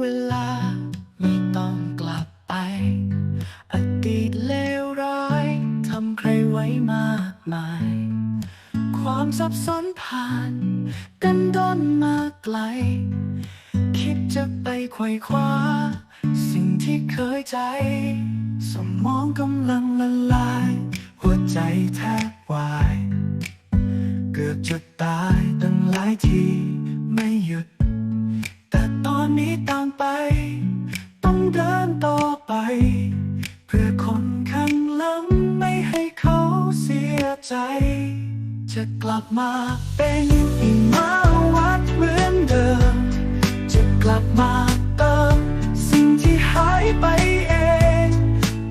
เวลา ไม่ต้องกลับไป อดีตเลวร้ายทำใครไว้มากมาย ความซับซ้อนผ่าน กันด้นมาไกล คิดจะไปไขว่คว้า สิ่งที่เคยใจ สมองกำลังละลาย หัวใจแทบวาย เกือบจะตายตั้งหลายที ไม่หยุด นี้ต่างไป ต้องเดินต่อไป เพื่อคนข้างหลังไม่ให้เขาเสียใจ จะกลับมาเป็นอีมาวัดเหมือนเดิม จะกลับมาเติมสิ่งที่หายไปเอง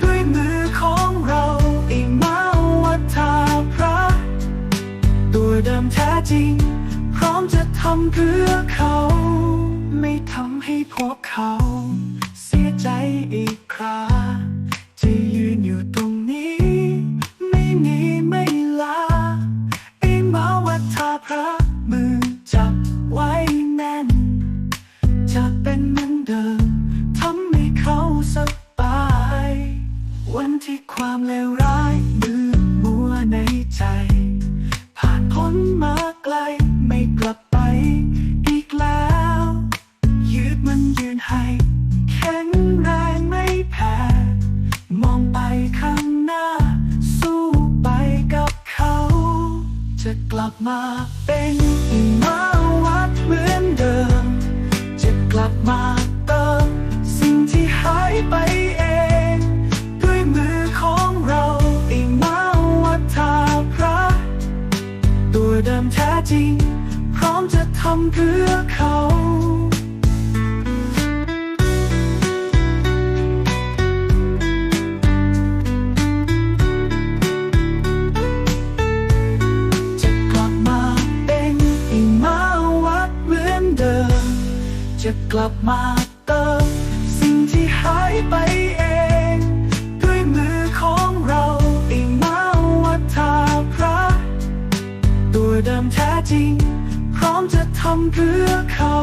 ด้วยมือของเราอีมาวัดทาพระ ตัวเดิมแท้จริง พร้อมจะทำเพื่อเขา ไม่ทำให้พวกเขา เสียใจอีกคราจะยืนอยู่ตรงนี้ ไม่หนีไม่ลาไอ้มาวัดทาพระมือจับไว้แน่น จะเป็นเหมือนเดิมทำให้เขาสบาย วันที่ความเลวร้าย จะกลับมาเป็นอีมาวัดเหมือนเดิม จะกลับมาเติมสิ่งที่หายไปเอง ด้วยมือของเราอีมาวัดทาพระ ตัวเดิมแท้จริง พร้อมจะทำเพื่อเขา จะกลับมาเติมสิ่งที่หายไปเอง ด้วยมือของเราเองมาวัดทาพระ ตัวเดิมแท้จริง พร้อมจะทำเพื่อเขา